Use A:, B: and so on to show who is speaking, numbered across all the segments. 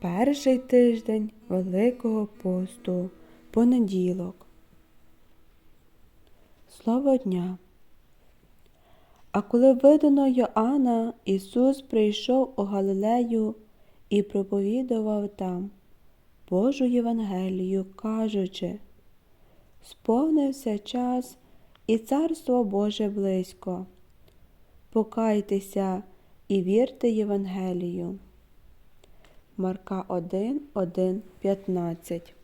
A: Перший тиждень Великого посту, понеділок. Слово дня. А коли видано Йоанна, Ісус прийшов у Галилею і проповідував там Божу Євангелію, кажучи, сповнився час і Царство Боже близько. Покайтеся і вірте Євангелію. Марка 1, 1, 15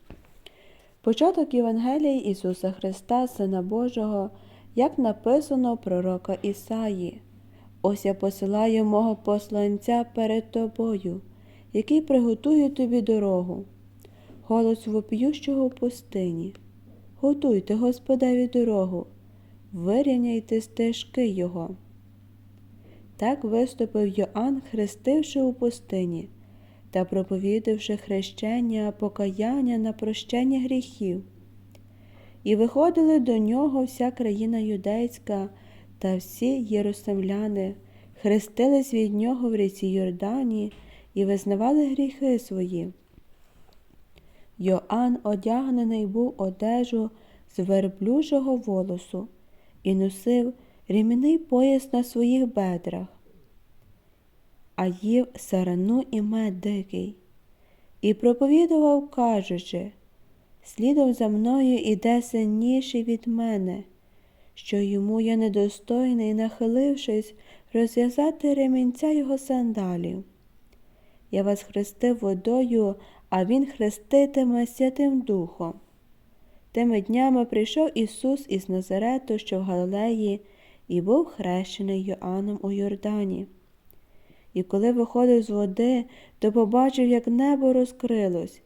A: Початок Євангелії Ісуса Христа, Сина Божого, як написано пророка Ісаї. Ось я посилаю мого посланця перед тобою, який приготує тобі дорогу. Голос вопіющого в пустині. Готуйте Господеві дорогу, вирівняйте стежки Його. Так виступив Йоанн, хрестивши у пустині та проповідавши хрещення, покаяння на прощення гріхів. І виходили до нього вся країна юдейська та всі єрусалимляни, хрестились від нього в ріці Йордані і визнавали гріхи свої. Йоанн одягнений був одежу з верблюжого волосу і носив рімний пояс на своїх бедрах а їв сарану і мед дикий, і проповідував, кажучи, слідом за мною іде сильніший від мене, що йому я недостойний, нахилившись, розв'язати ремінця його сандалів. Я вас хрестив водою, а Він хреститиме Святим Духом. Тими днями прийшов Ісус із Назарету, що в Галилеї, і був хрещений Йоанном у Йордані. І коли виходив з води, то побачив, як небо розкрилось,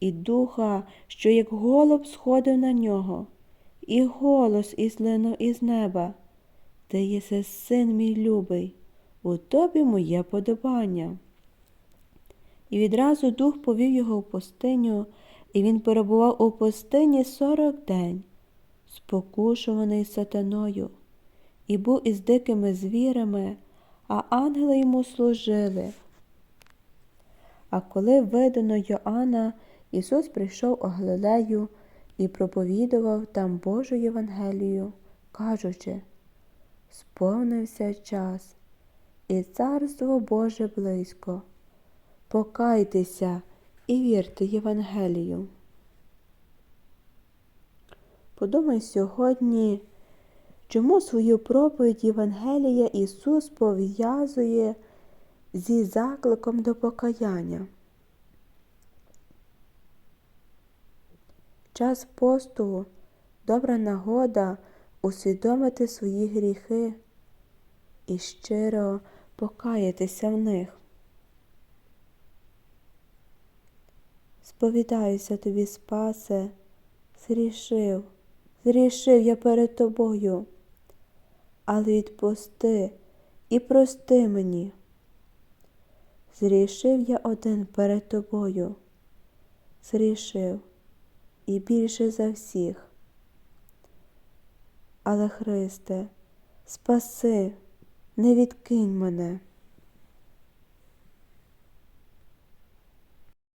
A: і духа, що як голуб сходив на нього, і голос ізлинув із неба. Ти єси син мій любий, у тобі моє подобання. І відразу дух повів його в пустиню, і він перебував у пустині сорок день, спокушуваний сатаною, і був із дикими звірами а ангели йому служили. А коли видано Йоанна, Ісус прийшов у Галилею і проповідував там Божу Євангелію, кажучи, сповнився час, і царство Боже близько. Покайтеся і вірте Євангелію. Подумай сьогодні. Чому свою проповідь Євангелія Ісус пов'язує зі закликом до покаяння? Час посту добра нагода усвідомити свої гріхи і щиро покаятися в них. Сповідаюся тобі, спасе, зрішив, зрішив я перед тобою але відпусти і прости мені. Зрішив я один перед тобою, зрішив і більше за всіх. Але, Христе, спаси, не відкинь мене.